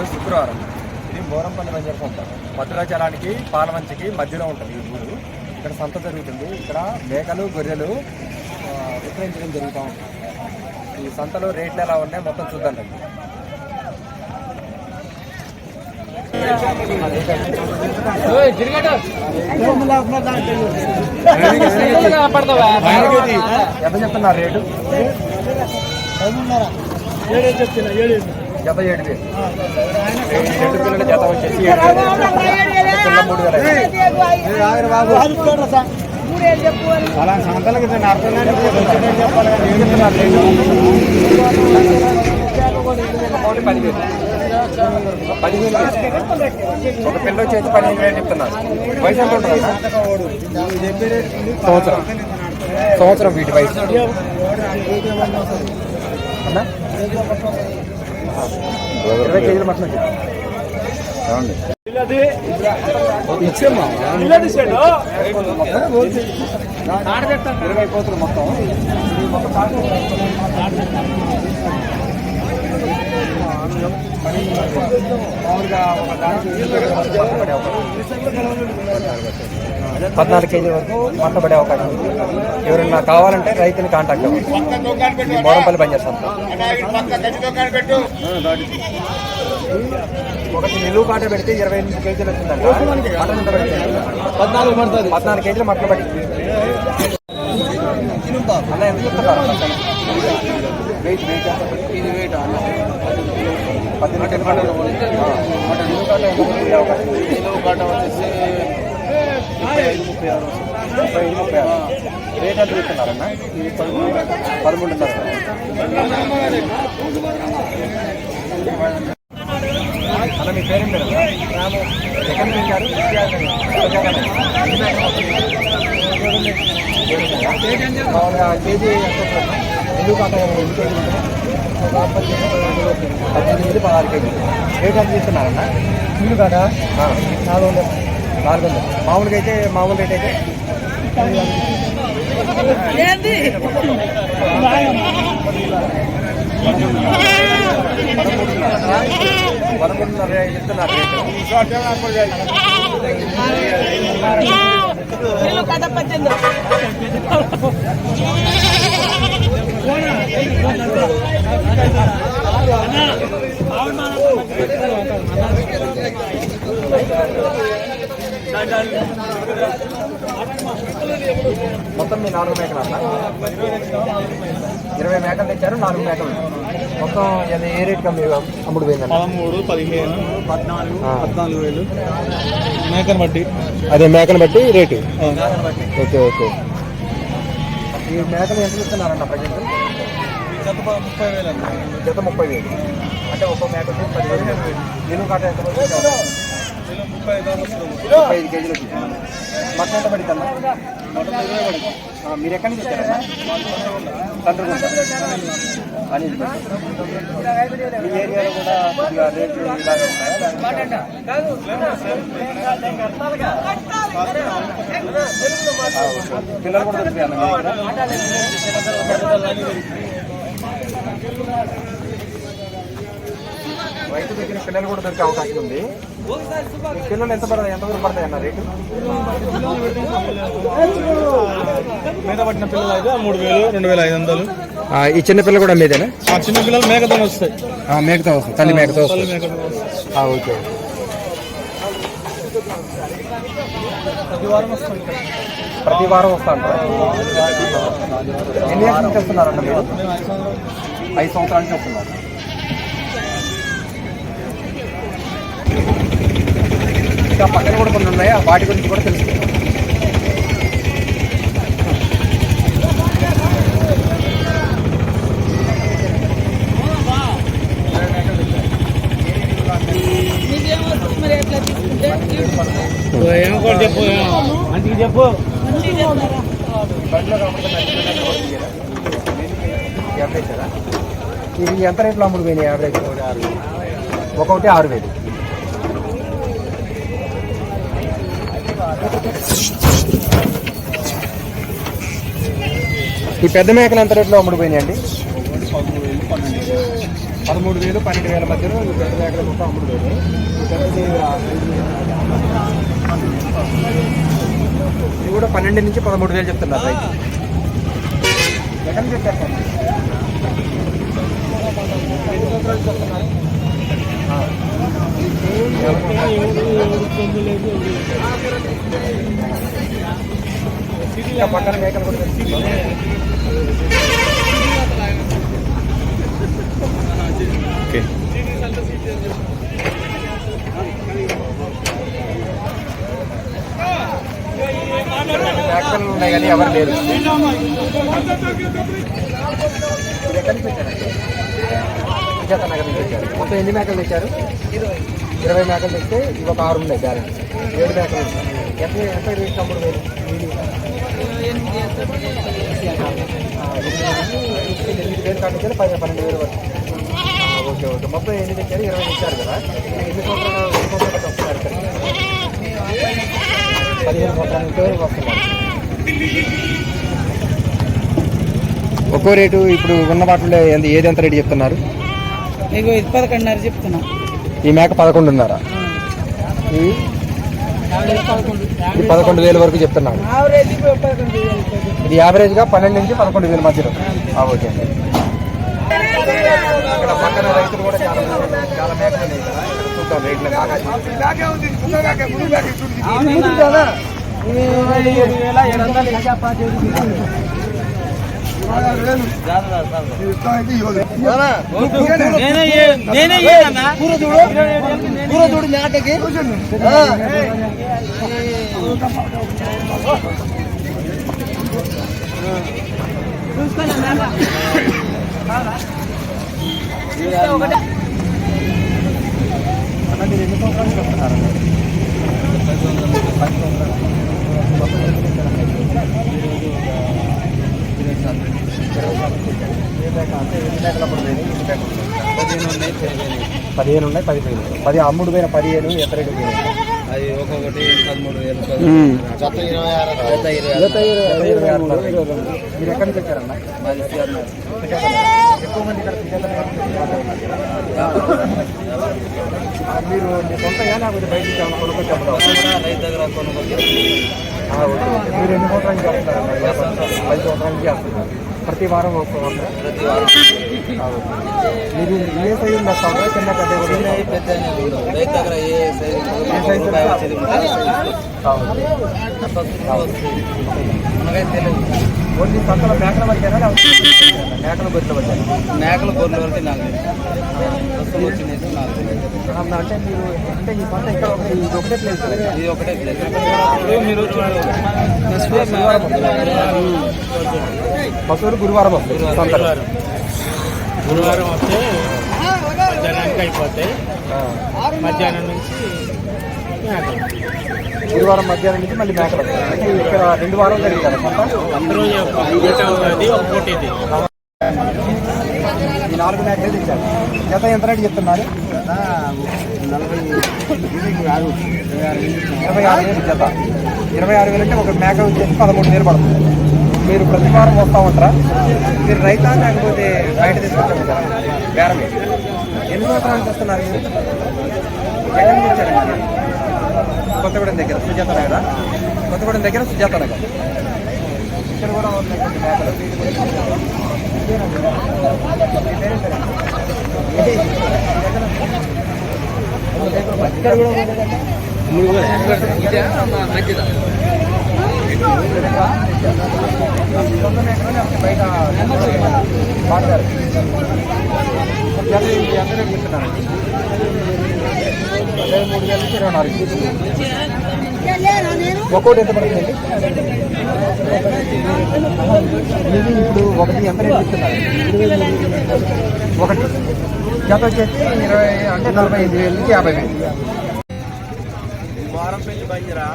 ఈరోజు శుక్రవారం. ఇది బోరంపల్లి బంజర్ సంత భద్రాచలానికి పాలమంచికి మధ్యలో ఉంటుంది ఈ ఊరు. ఇక్కడ సంత జరుగుతుంది. ఇక్కడ మేకలు గొర్రెలు విక్రయించడం జరుగుతూ ఉంటుంది. ఈ సంతలో రేట్లు ఎలా ఉన్నాయి మొత్తం చూద్దాం రండి. ఎంత చెప్తున్నారు రేటు? జత ఏడు వేలు రెండు పిల్లల జత వచ్చేసి ఏడు వేలు. మూడు వేల. అలా సంతలకి నేను అర్థం చెప్పాలి? ఒకటి పదివేలు పదివేలు వేలు. ఒక పిల్ల వచ్చేసి పదిహేను వేలు చెప్తున్నారు వయసు ఎంత ఉంటుంది సంవత్సరం సంవత్సరం వీటి వయసు అన్నా? ఇరవై కేజీలు మటన్ ఇరవై కోతులు మొత్తం. మామూలుగా ఒక దానికి పద్నాలుగు కేజీ వరకు మంట పడే అవకాశం ఉంది. ఎవరైనా కావాలంటే రైతుని కాంటాక్ట్ అవ్వండి. మోరంపల్లి బంద్ చేస్తాం ఒకటి నిలువు కాట పెడితే ఇరవై ఎనిమిది కేజీలు వచ్చిందంట. మటన్ ఎంత పద్నాలుగు పడుతుంది. పద్నాలుగు కేజీలు మటన్ పడింది. అలా ఎంత చెప్తున్నారు? Wait wait. ఇది వెయిట్ పద్దెనిమిది? నిలువు కాట వచ్చేసి ముప్పై ఐదు ముప్పై ఆరు ముప్పై ఐదు, ముప్పై ఆరు. రేట్ ఎంత చెప్తున్నారన్న ఇది పదమూడు పదమూడున్నర అన్న మీ పేరేం పేరు రాము ఎక్కడ పెంచారు మామూలుగా కేజీ? ఎందుకు కాక ఎన్ని కేజీలు పద్దెనిమిది పదహారు కేజీలు రేట్ ఎంత తీసుకున్నారన్న ఇల్లు కాదా నాలుగు వందలు నాలుగు వందలు మామూలుగా అయితే మామూలు రేట్ అయితే. పదమూడున్నర చెప్తున్నారు రేటు. మొత్తం మీ నాలుగు మేకలు అన్న ఇరవై మేకలు తెచ్చారు నాలుగు మేకలు. మొత్తం ఏ రేట్ కమ్మి అమ్ముడు పోయిందన్న పదమూడు పదిహేను పద్నాలుగు. పద్నాలుగు వేలు. మేకను బట్టి. అదే మేకను బట్టి రేటు? Okay okay. ఈ మేకలు ఎంత ఇస్తున్నారన్న ప్రజెంట్? జత ముప్పై వేలు అన్న. జత ముప్పై వేలు. అంటే ఒక్కో మేక వచ్చి పదివేలు. నిలువు కాట ఎంత ముప్పై ఐదు కేజీలు మటన్ ఎంత పడింది అన్న మటన్ మీరు ఎక్కడి నుంచి వచ్చారన్న తండ్రిగుంట అనిల్ మీ ఏరియాలో కూడా కొద్దిగా రేట్లు ఇలాగే పిల్లలు కూడా దొరుకుతాయి దగ్గర? రైతు దగ్గర పిల్లలు కూడా దొరికే అవకాశం ఉంది పిల్లలు ఎంత పడతాయి? ఎంత వరకు పడతాయి అన్న రేటు? మేక పట్టిన పిల్లలు అయితే మూడు వేలు రెండు వేల ఐదు వందలు. ఈ చిన్న పిల్ల కూడా మీదేనా? ఆ చిన్న పిల్లలు మేకతో వస్తాయి. మేకతో వస్తుంది తల్లి మేకతో వస్తాయి. ఆ, ఓకే ప్రతి వారం వస్తాయి ప్రతి వారం వస్తా ఉంటారా ఎన్ని ఇయర్స్ నుంచి మీరు మేము ఐదు సంవత్సరాలు ఐదు సంవత్సరాల నుంచి వస్తున్నారు? ఇంకా పక్కన కూడా కొన్ని ఉన్నాయా. వాటి గురించి కూడా తెలుసుకుందాం. చెప్పు. మంచిగా ఇవి ఎంత రేట్లో అమ్ముడు పోయినాయి? యావరేజ్ ఒకటి ఆరు వేలు. ఈ పెద్ద మేకలు ఎంత రేట్లో అమ్ముడుపోయినాయి అండి పదమూడు వేలు పన్నెండు పదమూడు వేలు పన్నెండు వేల మధ్యలో పెద్ద మేకలు మొత్తం అమ్ముడు వేలు ఇది కూడా పన్నెండు నుంచి పదమూడు వేలు చెప్తున్నారు రైతు. ఎక్కడ చెప్పారు పక్కన మేకలు కూడా ఓకే. మేకలు ఉన్నాయి కానీ ఎవరు లేరు ఇది సుజాత నగర్ నుంచి తెచ్చారు మొత్తం ఎన్ని మేకలు తెచ్చారు ఇరవై మేకలు తెస్తే ఇవి ఒక ఆరు ఉన్నాయి గ్యారెంటీ ఏడు మేకలు ఎంత ఎంత రేట్ తమ్ముడు వేలు ఎనిమిది వేస్తాడు. ఆ, వేలు కాటించాలి పది పన్నెండు వేలు వరకు ఓకే ఓకే. మొత్తం ఎన్ని తెచ్చారు ఇరవై తెచ్చారు కదా. ఎన్ని సంవత్సరాలు ఎన్ని సంవత్సరాలు వస్తున్నారు ఇక్కడికి పదిహేను సంవత్సరాల నుంచి వస్తున్నారు. ఒక్కో రేటు ఇప్పుడు ఉన్న వాటిలో ఏది ఎంత రేటు చెప్తున్నారు? నీకు ఇది పదకొండున్నర చెప్తున్నా. ఈ మేక పదకొండున్నర. ఈ ఇది పదకొండు వేల వరకు వేలు. ఇది యావరేజ్గా పన్నెండు నుంచి పదకొండు వేల మధ్యలో. ఓకే. అండి ఇక్కడ పక్కన రైతులు కూడా చాలా మంది- చాలా మేకలు ఉన్నాయి కదా ఇక్కడ చూద్దాం రేట్లు అన్న మీరు ఎన్ని సంవత్సరాల నుంచి వస్తున్నారండి పదిహేను ఉన్నాయి పదిహేను పది అమ్ముడు పోయిన పదిహేను ఎంత రేటు పోయినాయి? అది ఒక్కొక్కటి పదమూడు వేలు జత ఇరవై ఆరు జత ఇరవై ఆరు. మీరు ఎక్కడి వచ్చారన్న? ఎక్కువ మంది ఇక్కడ మీరు మీ సొంతంగా లేకపోతే బయట నుంచి ఏమైనా కొనుక్కొచ్చి అమ్ముతారా? రైతు దగ్గర కొనుక్కొని. మీరు ఎన్ని సంవత్సరాల చేస్తున్నారు? పది సంవత్సరాల. చేస్తున్నారు. ప్రతి వారం వస్తారా ప్రతి వారం. మీరు ఏ సైజు వస్తారా చిన్న పెద్ద దగ్గర ఏ సైజు ఓన్లీ సంతలో మేకల లేకపోతే మేకల గొర్రెల మధ్య మేకలు గొర్రెల వరకు నాకు వచ్చింది అంటే మీరు అంటే ఈ సంత ఇక్కడ ఇది ఒకటే ప్లేస్? ఇది ఒకటే ప్లేస్ మీరు చూడండి. బస్సులు గురువారం సంతలో గురువారం వస్తే మధ్యాహ్నానికి అయిపోతాయి. మధ్యాహ్నం నుంచి. గురువారం మధ్యాహ్నం నుంచి మళ్ళీ మేకలు ఇక్కడ రెండు వారాలు అందరూ ఒక పూట ఇది ఈ నాలుగు మేకలే తెచ్చారు. జత ఎంత రేటు చెప్తున్నారు? ఇరవై ఆరు వేలు జత. ఇరవై ఆరు వేలు అంటే ఒక మేక వచ్చేసి పదమూడు వేలు పడుతుంది. మీరు ప్రతి వారం వస్తూ ఉంటారా? మీరు రైతా లేకపోతే బయట తీసుకొచ్చారు? బేరమే ఎన్ని సంవత్సరాల నుంచి వస్తున్నారు మీరు? ఎక్కడి నుంచి వచ్చారండి మీరు? కొత్తగూడెం దగ్గర సుజాత నగర్? కొత్తగూడెం దగ్గర సుజాత నగర్. ఇక్కడ కూడా ఉన్నాయి కొన్ని మేకలు ఇక్కడ కూడా ఉన్నాయి. సొంత మేకలు లేకపోతే బయట మాట్లాడారు ఎంత ఇరవై మూడు వేల నుంచి ఇరవై నాలుగు ఒక్కోటి ఎంత పడుతుందండి ఇది ఇప్పుడు ఒకటి ఎంత రేట్ చెప్తున్నారు? ఒకటి. జత వచ్చేసి ఇరవై అంటే నలభై ఐదు వేల నుంచి యాభై వేలు. వారం పెళ్ళి బంజరా.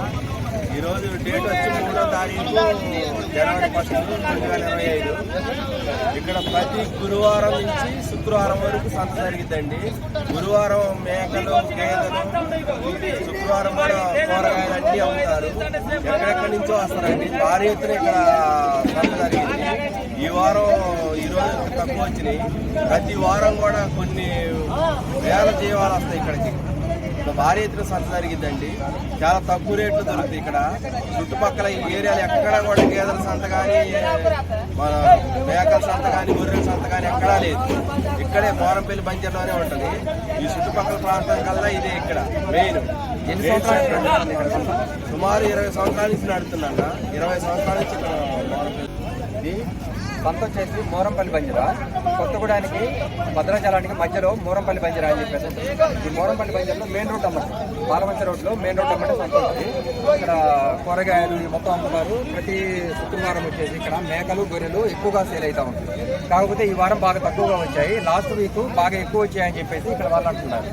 ఈరోజు డేట్ వచ్చి మూడో తారీఖు జనవరి ఫస్ట్ రెండు వేల ఇరవై ఐదు. ఇక్కడ ప్రతి గురువారం నుంచి శుక్రవారం వరకు సంత జరిగిద్దండి. గురువారం మేకలు గేదెలు శుక్రవారం కూడా కూరగాయలు అన్నీ అమ్ముతారు. ఎక్కడెక్కడి నుంచో వస్తారండి. భారీ ఎత్తున ఇక్కడ సంత జరిగింది. ఈ వారం ఈ రోజు తక్కువ వచ్చినాయి. ప్రతి వారం కూడా కొన్ని వేల జీవాలు వస్తాయి ఇక్కడికి. భారీ ఎత్తున సంత జరిగిద్దండి చాలా తక్కువ రేట్లు దొరుకుతాయి ఇక్కడ. చుట్టుపక్కల ఈ ఏరియాలు ఎక్కడ కూడా గేదెల సంత కానీ మన మేకల సంత కానీ గొర్రెల సంత కానీ ఎక్కడా లేదు. ఇక్కడే మోరంపల్లి బంజర్లోనే ఉంటుంది. ఈ చుట్టుపక్కల ప్రాంతం కల్లా ఇదే ఇక్కడ మెయిన్. ఎన్ని సంవత్సరాలు ఇక్కడ? సుమారు ఇరవై సంవత్సరాల నుంచి నడుతున్నా ఇరవై సంవత్సరాల నుంచి ఇక్కడ ఇది సంత వచ్చేసి మోరంపల్లి బంజరా. కొత్తగూడానికి భద్రాచలానికి మధ్యలో మోరంపల్లి బంజరా అని చెప్పేసి ఈ మోరంపల్లి బంజరాలో మెయిన్ రోడ్ అమ్మట పాలమంచ రోడ్లో మెయిన్ రోడ్ అమ్మట సంత ఉంటుంది. ఇక్కడ కూరగాయలు ఈ మొత్తం అమ్ముతారు. ప్రతి శుక్రవారం వచ్చేసి ఇక్కడ మేకలు గొర్రెలు ఎక్కువగా సేల్ అవుతూ ఉంటాయి. కాకపోతే ఈ వారం బాగా తక్కువగా వచ్చాయి. లాస్ట్ వీక్ బాగా ఎక్కువ వచ్చాయని చెప్పేసి ఇక్కడ వాళ్ళు అంటున్నారు.